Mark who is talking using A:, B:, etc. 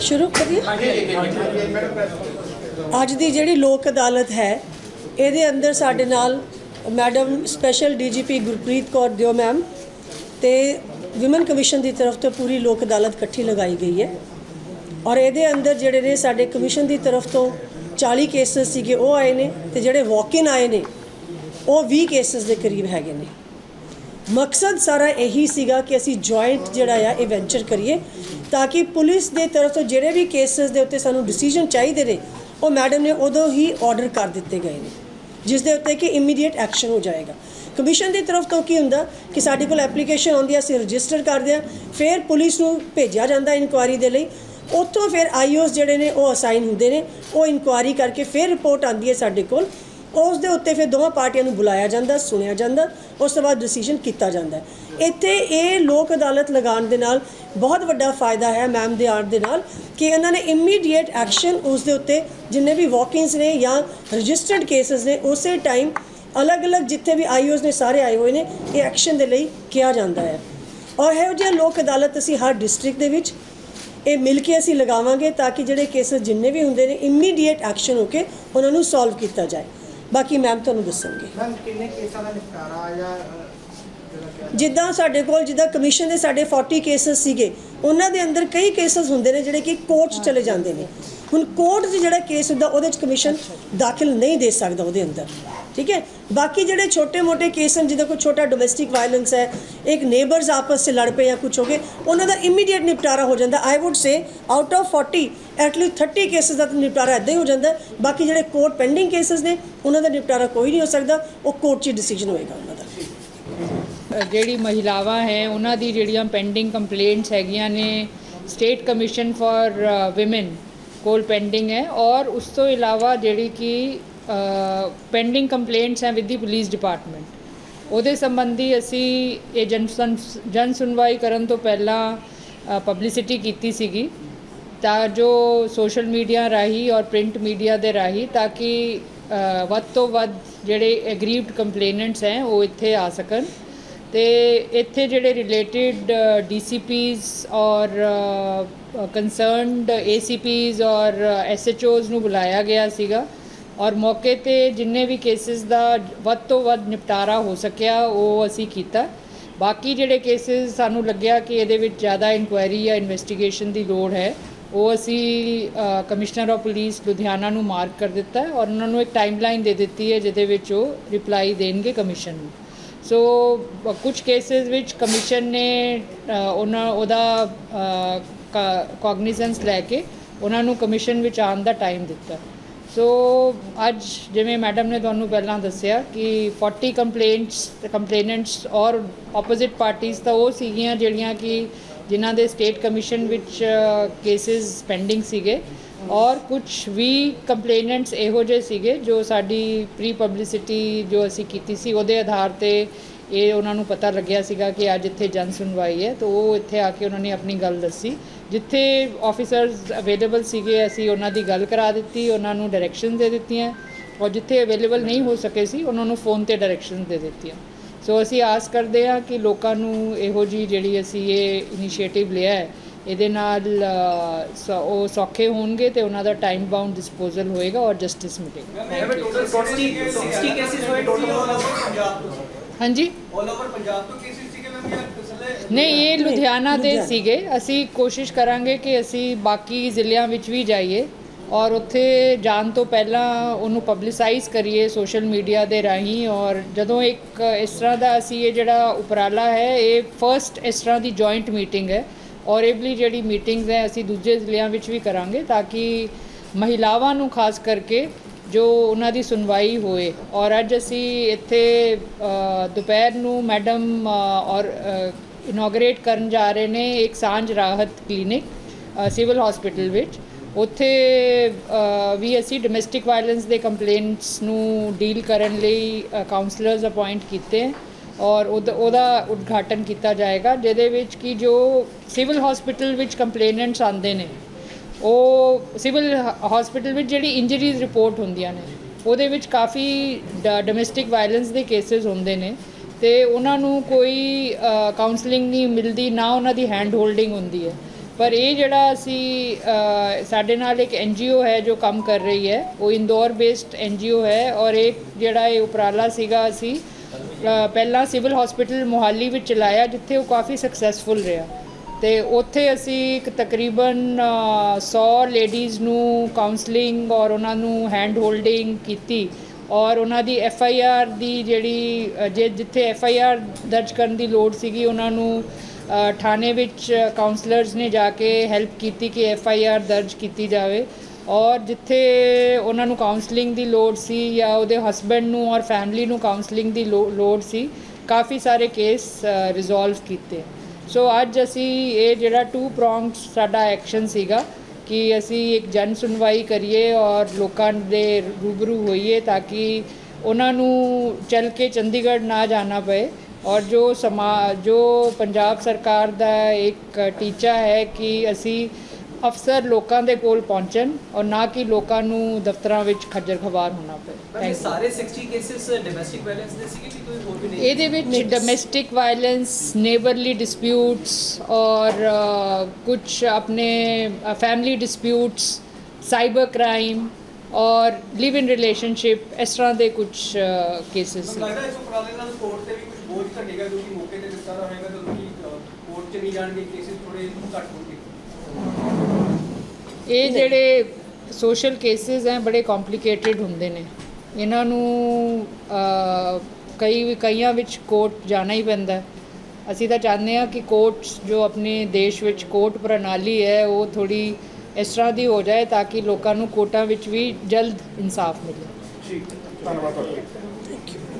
A: ਸ਼ੁਰੂ ਕਰੀਏ? ਅੱਜ ਦੀ ਜਿਹੜੀ ਲੋਕ ਅਦਾਲਤ ਹੈ, ਇਹਦੇ ਅੰਦਰ ਸਾਡੇ ਨਾਲ madam special DGP Gurpreet Kaur ਦਿਓ ਮੈਮ ਤੇ ਵਿਮਨ ਕਮਿਸ਼ਨ ਦੀ ਤਰਫ ਤੋਂ ਪੂਰੀ ਲੋਕ ਅਦਾਲਤ ਇਕੱਠੀ ਲਗਾਈ ਗਈ ਹੈ। ਔਰ ਇਹਦੇ ਅੰਦਰ ਜਿਹੜੇ ਨੇ ਸਾਡੇ ਕਮਿਸ਼ਨ ਦੀ ਤਰਫ ਤੋਂ 40 ਕੇਸਸ ਸੀਗੇ, ਉਹ ਆਏ ਨੇ ਤੇ ਜਿਹੜੇ ਵਾਕ-ਇਨ ਆਏ ਨੇ, ਉਹ 20 ਕੇਸਸ ਦੇ ਕਰੀਬ ਹੈਗੇ ਨੇ। ਮਕਸਦ ਸਾਰਾ ਇਹੀ ਸੀਗਾ ਕਿ ਅਸੀਂ ਜੁਆਇੰਟ ਜਿਹੜਾ ਆ ਇਹ ਵੈਂਚਰ ਕਰੀਏ ਤਾਂ ਕਿ ਪੁਲਿਸ ਦੇ ਤਰਫ ਤੋਂ ਜਿਹੜੇ ਵੀ ਕੇਸਸ ਦੇ ਉੱਤੇ ਸਾਨੂੰ ਡਿਸੀਜਨ ਚਾਹੀਦੇ ਨੇ, ਉਹ ਮੈਡਮ ਨੇ ਉਦੋਂ ਹੀ ਆਰਡਰ ਕਰ ਦਿੱਤੇ ਗਏ ਨੇ, ਜਿਸ ਦੇ ਉੱਤੇ ਕਿ ਇਮੀਡੀਏਟ ਐਕਸ਼ਨ ਹੋ ਜਾਏਗਾ। ਕਮਿਸ਼ਨ ਦੀ ਤਰਫ ਤੋਂ ਕੀ ਹੁੰਦਾ ਕਿ ਸਾਡੇ ਕੋਲ ਐਪਲੀਕੇਸ਼ਨ ਆਉਂਦੀ ਹੈ ਅਸੀਂ ਰਜਿਸਟਰ ਕਰਦੇ ਹਾਂ ਫਿਰ ਪੁਲਿਸ ਨੂੰ ਭੇਜਿਆ ਜਾਂਦਾ ਇਨਕੁਆਇਰੀ ਦੇ ਲਈ। ਉੱਥੋਂ ਫਿਰ ਆਈਓਸ ਜਿਹੜੇ ਨੇ ਉਹ ਅਸਾਈਨ ਹੁੰਦੇ ਨੇ, ਉਹ ਇਨਕੁਆਇਰੀ ਕਰਕੇ ਫਿਰ ਰਿਪੋਰਟ ਆਉਂਦੀ ਹੈ ਸਾਡੇ ਕੋਲ। ਉਸ ਦੇ ਉੱਤੇ ਫਿਰ ਦੋਵਾਂ ਪਾਰਟੀਆਂ ਨੂੰ ਬੁਲਾਇਆ ਜਾਂਦਾ, ਸੁਣਿਆ ਜਾਂਦਾ, ਉਸ ਤੋਂ ਬਾਅਦ ਡਿਸੀਜਨ ਕੀਤਾ ਜਾਂਦਾ ਇੱਥੇ ਇਹ ਲੋਕ ਅਦਾਲਤ ਲਗਾਉਣ ਦੇ ਨਾਲ ਬਹੁਤ ਵੱਡਾ ਫਾਇਦਾ ਹੈ ਮੈਮ ਦੇ ਆਰਟ ਦੇ ਨਾਲ ਕਿ ਇਹਨਾਂ ਨੇ ਇਮੀਡੀਏਟ ਐਕਸ਼ਨ ਉਸ ਦੇ ਉੱਤੇ ਜਿੰਨੇ ਵੀ ਵਾਕ-ਇਨਸ ਨੇ ਜਾਂ ਰਜਿਸਟਰਡ ਕੇਸਸ ਨੇ ਉਸੇ ਟਾਈਮ ਅਲੱਗ-ਅਲੱਗ ਜਿੱਥੇ ਵੀ ਆਈਓਸ ਨੇ ਸਾਰੇ ਆਏ ਹੋਏ ਨੇ, ਇਹ ਐਕਸ਼ਨ ਦੇ ਲਈ ਕਿਹਾ ਜਾਂਦਾ ਹੈ। ਔਰ ਇਹੋ ਜਿਹੇ ਲੋਕ ਅਦਾਲਤ ਅਸੀਂ ਹਰ ਡਿਸਟ੍ਰਿਕਟ ਦੇ ਵਿੱਚ ਇਹ ਮਿਲ ਕੇ ਅਸੀਂ ਲਗਾਵਾਂਗੇ ਤਾਂ ਕਿ ਜਿਹੜੇ ਕੇਸਸ ਜਿੰਨੇ ਵੀ ਹੁੰਦੇ ਨੇ ਇਮੀਡੀਏਟ ਐਕਸ਼ਨ ਹੋ ਕੇ ਉਹਨਾਂ ਨੂੰ ਸੋਲਵ ਕੀਤਾ ਜਾਏ। ਬਾਕੀ ਮੈਮ ਤੁਹਾਨੂੰ ਦੱਸਣਗੇ
B: ਮੈਮ ਕਿੰਨੇ ਕੇਸਾਂ ਦਾ ਨਿਪਟਾਰਾ ਜਾਂ
A: ਜਿੱਦਾਂ ਸਾਡੇ ਕੋਲ ਜਿੱਦਾਂ ਕਮਿਸ਼ਨ ਦੇ ਸਾਡੇ 40 ਕੇਸਸ ਸੀਗੇ, ਉਹਨਾਂ ਦੇ ਅੰਦਰ ਕਈ ਕੇਸਸ ਹੁੰਦੇ ਨੇ ਜਿਹੜੇ ਕਿ ਕੋਰਟ 'ਚ ਚਲੇ ਜਾਂਦੇ ਨੇ। ਹੁਣ ਕੋਰਟ 'ਚ ਜਿਹੜਾ ਕੇਸ ਹੁੰਦਾ, ਉਹਦੇ 'ਚ ਕਮਿਸ਼ਨ ਦਾਖਲ ਨਹੀਂ ਦੇ ਸਕਦਾ ਉਹਦੇ ਅੰਦਰ। ਠੀਕ ਹੈ? ਬਾਕੀ ਜਿਹੜੇ ਛੋਟੇ-ਮੋਟੇ ਕੇਸ ਹਨ, ਜਿੱਦਾਂ ਕੋਈ ਛੋਟਾ ਡੋਮੈਸਟਿਕ ਵਾਇਲੈਂਸ ਹੈ, ਇੱਕ ਨੇਬਰਸ ਆਪਸ 'ਚ ਲੜ ਪਏ ਜਾਂ ਕੁਝ ਹੋ ਗਏ, ਉਹਨਾਂ ਦਾ ਇਮੀਡੀਏਟ ਨਿਪਟਾਰਾ ਹੋ ਜਾਂਦਾ। I would say out of 40 at least 30 cases ਦਾ ਨਿਪਟਾਰਾ ਇੱਦਾਂ ਹੀ ਹੋ ਜਾਂਦਾ। ਬਾਕੀ ਜਿਹੜੇ ਕੋਰਟ ਪੈਂਡਿੰਗ ਕੇਸਸ ਨੇ, ਉਹਨਾਂ ਦਾ ਨਿਪਟਾਰਾ ਕੋਈ ਨਹੀਂ ਹੋ ਸਕਦਾ, ਉਹ ਕੋਰਟ 'ਚ ਡਿਸੀਜਨ ਹੋਏਗਾ ਉਹਨਾਂ ਦਾ।
C: ਜਿਹੜੀ ਮਹਿਲਾਵਾਂ ਹੈ, ਉਹਨਾਂ ਦੀ ਜਿਹੜੀਆਂ ਪੈਂਡਿੰਗ ਕੰਪਲੇਂਟਸ ਹੈਗੀਆਂ ਨੇ ਸਟੇਟ ਕਮਿਸ਼ਨ ਫਾਰ ਔਮਨ ਕੋਲ ਪੈਂਡਿੰਗ ਹੈ ਔਰ ਉਸ ਤੋਂ ਇਲਾਵਾ ਜਿਹੜੀ ਕਿ ਪੈਂਡਿੰਗ ਕੰਪਲੇਂਟਸ ਹੈ ਵਿਦ ਦੀ ਪੁਲਿਸ ਡਿਪਾਰਟਮੈਂਟ ਉਹਦੇ ਸੰਬੰਧੀ ਅਸੀਂ ਇਹ ਜਨ ਸੁਨ- ਸੁਣਵਾਈ ਕਰਨ ਤੋਂ ਪਹਿਲਾਂ ਪਬਲਿਸਿਟੀ ਕੀਤੀ ਸੀਗੀ ਤਾਂ ਜੋ ਸੋਸ਼ਲ ਮੀਡੀਆ ਰਾਹੀਂ ਔਰ ਪ੍ਰਿੰਟ ਮੀਡੀਆ ਦੇ ਰਾਹੀਂ ਤਾਂ ਕਿ ਵੱਧ ਤੋਂ ਵੱਧ ਜਿਹੜੇ ਐਗਰੀਵਡ ਕੰਪਲੇਨੈਂਟਸ ਹੈ ਉਹ ਇੱਥੇ ਆ ਸਕਣ। ਤੇ ਇੱਥੇ ਜਿਹੜੇ ਰਿਲੇਟਡ ਡੀਸੀਪੀਸ ਔਰ ਕੰਸਰਨਡ ਏਸੀਪੀਸ ਔਰ ਐਸਐਚਓਸ ਨੂੰ ਬੁਲਾਇਆ ਗਿਆ ਸੀਗਾ ਔਰ ਮੌਕੇ ਤੇ ਜਿੰਨੇ ਵੀ ਕੇਸਿਸ ਦਾ ਵੱਧ ਤੋਂ ਵੱਧ ਨਿਪਟਾਰਾ ਹੋ ਸਕਿਆ, ਉਹ ਅਸੀਂ ਕੀਤਾ। ਬਾਕੀ ਜਿਹੜੇ ਕੇਸਿਸ ਸਾਨੂੰ ਲੱਗਿਆ ਕਿ ਇਹਦੇ ਵਿੱਚ ਜ਼ਿਆਦਾ ਇਨਕੁਆਇਰੀ ਜਾਂ ਇਨਵੈਸਟੀਗੇਸ਼ਨ ਦੀ ਲੋੜ ਹੈ, ਉਹ ਅਸੀਂ ਕਮਿਸ਼ਨਰ ਆਫ ਪੁਲਿਸ ਲੁਧਿਆਣਾ ਨੂੰ ਮਾਰਕ ਕਰ ਦਿੱਤਾ ਔਰ ਉਹਨਾਂ ਨੂੰ ਇੱਕ ਟਾਈਮਲਾਈਨ ਦੇ ਦਿੱਤੀ ਹੈ, ਜਿਹਦੇ ਵਿੱਚ ਉਹ ਰਿਪਲਾਈ ਦੇਣਗੇ ਕਮਿਸ਼ਨ ਨੂੰ। ਸੋ ਅ, ਕੁਝ ਕੇਸਿਸ ਵਿੱਚ ਕਮਿਸ਼ਨ ਨੇ ਉਹਨਾਂ ਉਹਦਾ ਕੋਗਨੀਜ਼ੈਂਸ ਲੈ ਕੇ ਉਹਨਾਂ ਨੂੰ ਕਮਿਸ਼ਨ ਵਿੱਚ ਆਉਣ ਦਾ ਟਾਈਮ ਦਿੱਤਾ ਸੋ ਅੱਜ ਜਿਵੇਂ ਮੈਡਮ ਨੇ ਤੁਹਾਨੂੰ ਪਹਿਲਾਂ ਦੱਸਿਆ ਕਿ 40 ਕੰਪਲੇਂਟਸ ਕੰਪਲੇਨੈਂਟਸ ਔਰ ਆਪੋਜ਼ਿਟ ਪਾਰਟੀਆਂ ਤਾਂ ਉਹ ਸੀਗੀਆਂ ਜਿਹੜੀਆਂ ਕਿ ਜਿਨ੍ਹਾਂ ਦੇ ਸਟੇਟ ਕਮਿਸ਼ਨ ਵਿੱਚ ਕੇਸਿਸ ਪੈਂਡਿੰਗ ਸੀਗੇ ਔਰ ਕੁਝ ਵੀ ਕੰਪਲੇਨੈਂਟਸ ਇਹੋ ਜਿਹੇ ਸੀਗੇ ਜੋ ਸਾਡੀ ਪ੍ਰੀ ਪਬਲਿਸਿਟੀ ਜੋ ਅਸੀਂ ਕੀਤੀ ਸੀ, ਉਹਦੇ ਆਧਾਰ ਤੇ ਇਹ ਉਹਨਾਂ ਨੂੰ ਪਤਾ ਲੱਗਿਆ ਸੀਗਾ ਕਿ ਅੱਜ ਇੱਥੇ ਜਨ ਸੁਣਵਾਈ ਹੈ, ਤਾਂ ਉਹ ਇੱਥੇ ਆ ਕੇ ਉਹਨਾਂ ਨੇ ਆਪਣੀ ਗੱਲ ਦੱਸੀ। ਜਿੱਥੇ ਆਫੀਸਰਸ ਅਵੇਲੇਬਲ ਸੀਗੇ, ਅਸੀਂ ਉਹਨਾਂ ਦੀ ਗੱਲ ਕਰਾ ਦਿੱਤੀ, ਉਹਨਾਂ ਨੂੰ ਡਾਇਰੈਕਸ਼ਨ ਦੇ ਦਿੱਤੀਆਂ। ਔਰ ਜਿੱਥੇ ਅਵੇਲੇਬਲ ਨਹੀਂ ਹੋ ਸਕੇ ਸੀ, ਉਹਨਾਂ ਨੂੰ ਫੋਨ ਤੇ ਡਾਇਰੈਕਸ਼ਨ ਦੇ ਦਿੱਤੀਆਂ। ਸੋ ਅਸੀਂ ਆਸ ਕਰਦੇ ਹਾਂ ਕਿ ਲੋਕਾਂ ਨੂੰ ਇਹੋ ਜੀ ਜਿਹੜੀ ਅਸੀਂ ਇਹ ਇਨੀਸ਼ੀਏਟਿਵ ਲਿਆ ਹੈ ਇਹਦੇ ਨਾਲ ਉਹ ਸੌਖੇ ਹੋਣਗੇ ਤੇ ਉਹਨਾਂ ਦਾ ਟਾਈਮ ਬਾਉਂਡ ਡਿਸਪੋਜ਼ਲ ਹੋਏਗਾ ਔਰ ਜਸਟਿਸ ਮਿਲੇਗਾ।
D: ਟੋਟਲ 60 60 ਕੇਸਿਸ ਹੋਏ ਟੋਟਲ
C: ਹਾਂਜੀ?
E: ਆਲ ਓਵਰ ਪੰਜਾਬ ਤੋਂ ਕੇਸਿਸ ਸੀਗੇ ਮੈਮ ਕਿਸਲੇ
C: ਨਹੀਂ ਇਹ ਲੁਧਿਆਣਾ ਦੇ। ਸੀਗੇ। ਅਸੀਂ ਕੋਸ਼ਿਸ਼ ਕਰਾਂਗੇ ਕਿ ਅਸੀਂ ਬਾਕੀ ਜ਼ਿਲ੍ਹਿਆਂ ਵਿੱਚ ਵੀ ਜਾਈਏ ਔਰ ਉੱਥੇ ਜਾਣ ਤੋਂ ਪਹਿਲਾਂ ਉਹਨੂੰ ਪਬਲਿਸਾਈਜ਼ ਕਰੀਏ ਸੋਸ਼ਲ ਮੀਡੀਆ ਦੇ ਰਾਹੀਂ ਔਰ ਜਦੋਂ ਇੱਕ ਇਸ ਤਰ੍ਹਾਂ ਦਾ ਅਸੀਂ ਇਹ ਜਿਹੜਾ ਉਪਰਾਲਾ ਹੈ ਇਹ ਫਰਸਟ ਇਸ ਤਰ੍ਹਾਂ ਦੀ ਜੁਆਇੰਟ ਮੀਟਿੰਗ ਹੈ। ਔਰ ਇਹਲੀ ਜਿਹੜੀ ਮੀਟਿੰਗਸ ਹੈ, ਅਸੀਂ ਦੂਜੇ ਜ਼ਿਲ੍ਹਿਆਂ ਵਿੱਚ ਵੀ ਕਰਾਂਗੇ ਤਾਂ ਕਿ ਮਹਿਲਾਵਾਂ ਨੂੰ ਖਾਸ ਕਰਕੇ ਜੋ ਉਹਨਾਂ ਦੀ ਸੁਣਵਾਈ ਹੋਏ। ਔਰ ਅੱਜ ਅਸੀਂ ਇੱਥੇ ਦੁਪਹਿਰ ਨੂੰ ਮੈਡਮ ਔਰ ਇਨੋਗਰੇਟ ਕਰਨ ਜਾ ਰਹੇ ਨੇ ਇੱਕ ਸਾਂਝ ਰਾਹਤ ਕਲੀਨਿਕ ਸਿਵਲ ਹਸਪੀਟਲ ਵਿੱਚ। ਉੱਥੇ ਵੀ ਅਸੀਂ ਡੋਮੈਸਟਿਕ ਵਾਇਲੈਂਸ ਦੇ ਕੰਪਲੇਂਟਸ ਨੂੰ ਡੀਲ ਕਰਨ ਲਈ ਕਾਉਂਸਲਰਸ ਅਪਾਇੰਟ ਕੀਤੇ। ਔਰ ਉਹਦਾ ਉਹਦਾ ਉਦਘਾਟਨ ਕੀਤਾ ਜਾਏਗਾ, ਜਿਹਦੇ ਵਿੱਚ ਕਿ ਜੋ ਸਿਵਲ ਹਸਪੀਟਲ ਵਿੱਚ ਕੰਪਲੇਨੈਂਟਸ ਆਉਂਦੇ ਨੇ, ਉਹ ਸਿਵਲ ਹਸਪੀਟਲ ਵਿੱਚ ਜਿਹੜੀ ਇੰਜਰੀਜ਼ ਰਿਪੋਰਟ ਹੁੰਦੀਆਂ ਨੇ, ਉਹਦੇ ਵਿੱਚ ਕਾਫੀ ਡੋਮੈਸਟਿਕ ਵਾਇਲੈਂਸ ਦੇ ਕੇਸਿਸ ਹੁੰਦੇ ਨੇ ਤੇ ਉਹਨਾਂ ਨੂੰ ਕੋਈ ਕਾਉਂਸਲਿੰਗ ਨਹੀਂ ਮਿਲਦੀ, ਨਾ ਉਹਨਾਂ ਦੀ ਹੈਂਡ ਹੋਲਡਿੰਗ ਹੁੰਦੀ ਹੈ। ਪਰ ਇਹ ਜਿਹੜਾ ਅਸੀਂ ਸਾਡੇ ਨਾਲ ਇੱਕ ਐਨਜੀਓ ਹੈ ਜੋ ਕੰਮ ਕਰ ਰਹੀ ਹੈ, ਉਹ ਇੰਦੌਰ ਬੇਸਡ ਐਨਜੀਓ ਹੈ ਔਰ ਇਹ ਜਿਹੜਾ ਇਹ ਉਪਰਾਲਾ ਸੀਗਾ ਅਸੀਂ ਪਹਿਲਾਂ ਸਿਵਲ ਹਸਪੀਟਲ ਮੋਹਾਲੀ ਵਿੱਚ ਚਲਾਇਆ ਜਿੱਥੇ ਉਹ ਕਾਫੀ ਸਕਸੈਸਫੁਲ ਰਿਹਾ। ਤੇ ਉੱਥੇ ਅਸੀਂ ਇੱਕ ਤਕਰੀਬਨ ਅ, 100 ਲੇਡੀਜ਼ ਨੂੰ ਕਾਉਂਸਲਿੰਗ ਔਰ ਉਹਨਾਂ ਨੂੰ ਹੈਂਡ ਹੋਲਡਿੰਗ ਕੀਤੀ ਔਰ ਉਹਨਾਂ ਦੀ ਐਫ ਆਈ ਆਰ ਦੀ ਜਿਹੜੀ ਜੇ ਜਿੱਥੇ ਐਫ ਆਈ ਆਰ ਦਰਜ ਕਰਨ ਦੀ ਲੋੜ ਸੀਗੀ ਉਹਨਾਂ ਨੂੰ ਥਾਣੇ ਵਿੱਚ ਕਾਉਂਸਲਰਸ ਨੇ ਜਾ ਕੇ ਹੈਲਪ ਕੀਤੀ ਕਿ ਐਫ ਆਈ ਆਰ ਦਰਜ ਕੀਤੀ ਜਾਵੇ। ਔਰ ਜਿੱਥੇ ਉਹਨਾਂ ਨੂੰ ਕਾਉਂਸਲਿੰਗ ਦੀ ਲੋੜ ਸੀ ਜਾਂ ਉਹਦੇ ਹਸਬੰਡ ਨੂੰ ਔਰ ਫੈਮਿਲੀ ਨੂੰ ਕਾਉਂਸਲਿੰਗ ਦੀ ਲੋ- ਲੋੜ ਸੀ, ਕਾਫੀ ਸਾਰੇ ਕੇਸ ਰਿਜ਼ੋਲਵ ਕੀਤੇ। ਸੋ ਅੱਜ ਅਸੀਂ ਇਹ ਜਿਹੜਾ ਟੂ ਪ੍ਰੋਂਗ ਸਾਡਾ ਐਕਸ਼ਨ ਸੀਗਾ ਕਿ ਅਸੀਂ ਇੱਕ ਜਨ ਸੁਣਵਾਈ ਕਰੀਏ ਔਰ ਲੋਕਾਂ ਦੇ ਰੂਬਰੂ ਹੋਈਏ ਤਾਂ ਕਿ ਉਹਨਾਂ ਨੂੰ ਚੱਲ ਕੇ ਚੰਡੀਗੜ੍ਹ ਨਾ ਜਾਣਾ ਪਏ। ਔਰ ਜੋ ਸਮਾ, ਜੋ ਪੰਜਾਬ ਸਰਕਾਰ ਦਾ ਇੱਕ ਟੀਚਾ ਹੈ ਕਿ ਅਸੀਂ ਅਫਸਰ ਲੋਕਾਂ ਦੇ ਕੋਲ ਪਹੁੰਚਣ ਔਰ ਨਾ ਕਿ ਲੋਕਾਂ ਨੂੰ ਦਫ਼ਤਰਾਂ ਵਿੱਚ ਖੱਜਲ ਖਵਾਰ ਹੋਣਾ ਪਏ
D: ਇਹ. ਸਾਰੇ 60 ਕੇਸਿਸ ਡੋਮੈਸਟਿਕ ਵਾਇਲੈਂਸ ਦੇ ਸੀਗੇ ਕਿ ਕੋਈ ਹੋਰ ਵੀ ਨਹੀਂ?
C: ਇਹਦੇ ਵਿੱਚ ਡੋਮੈਸਟਿਕ ਵਾਇਲੈਂਸ ਨੇਬਰਲੀ ਡਿਸਪਿਊਟਸ ਔਰ ਕੁਝ ਆਪਣੇ ਫੈਮਿਲੀ ਡਿਸਪਿਊਟਸ ਸਾਈਬਰ ਕ੍ਰਾਈਮ ਔਰ ਲਿਵ ਇਨ ਰਿਲੇਸ਼ਨਸ਼ਿਪ ਇਸ ਤਰ੍ਹਾਂ ਦੇ ਕੁਝ ਕੇਸਿਸ
E: ਲੱਗਦਾ ਇਸ ਉਪਰਾਲੇ ਨਾਲ ਕੋਰਟ ਤੇ ਵੀ ਕੁਝ ਬੋਝ ਘਟੇਗਾ ਕਿਉਂਕਿ ਮੌਕੇ ਤੇ ਦਿੱਤਾ ਹੋਏਗਾ ਤਾਂ ਲੋਕੀ ਕੋਰਟ 'ਚ ਨਹੀਂ ਜਾਣਗੇ ਕੇਸਿਸ ਥੋੜੇ ਘੱਟ ਹੋਣਗੇ।
C: ਇਹ ਜਿਹੜੇ ਸੋਸ਼ਲ ਕੇਸਿਸ ਹੈ ਬੜੇ ਕੰਪਲਿਕੇਟਿਡ ਹੁੰਦੇ ਨੇ। ਇਹਨਾਂ ਨੂੰ ਅ, ਕਈ ਕਈਆਂ ਵਿੱਚ ਕੋਰਟ ਜਾਣਾ ਹੀ ਪੈਂਦਾ। ਅਸੀਂ ਤਾਂ ਚਾਹੁੰਦੇ ਹਾਂ ਕਿ ਕੋਰਟਸ ਜੋ ਆਪਣੇ ਦੇਸ਼ ਵਿੱਚ ਕੋਰਟ ਪ੍ਰਣਾਲੀ ਹੈ ਉਹ ਥੋੜੀ ਇਸ ਤਰ੍ਹਾਂ ਦੀ ਹੋ ਜਾਏ ਤਾਂ ਕਿ ਲੋਕਾਂ ਨੂੰ ਕੋਰਟਾਂ ਵਿੱਚ ਵੀ ਜਲਦ ਇਨਸਾਫ ਮਿਲੇ।
B: ਠੀਕ ਧੰਨਵਾਦ ਤੁਹਾਡਾ।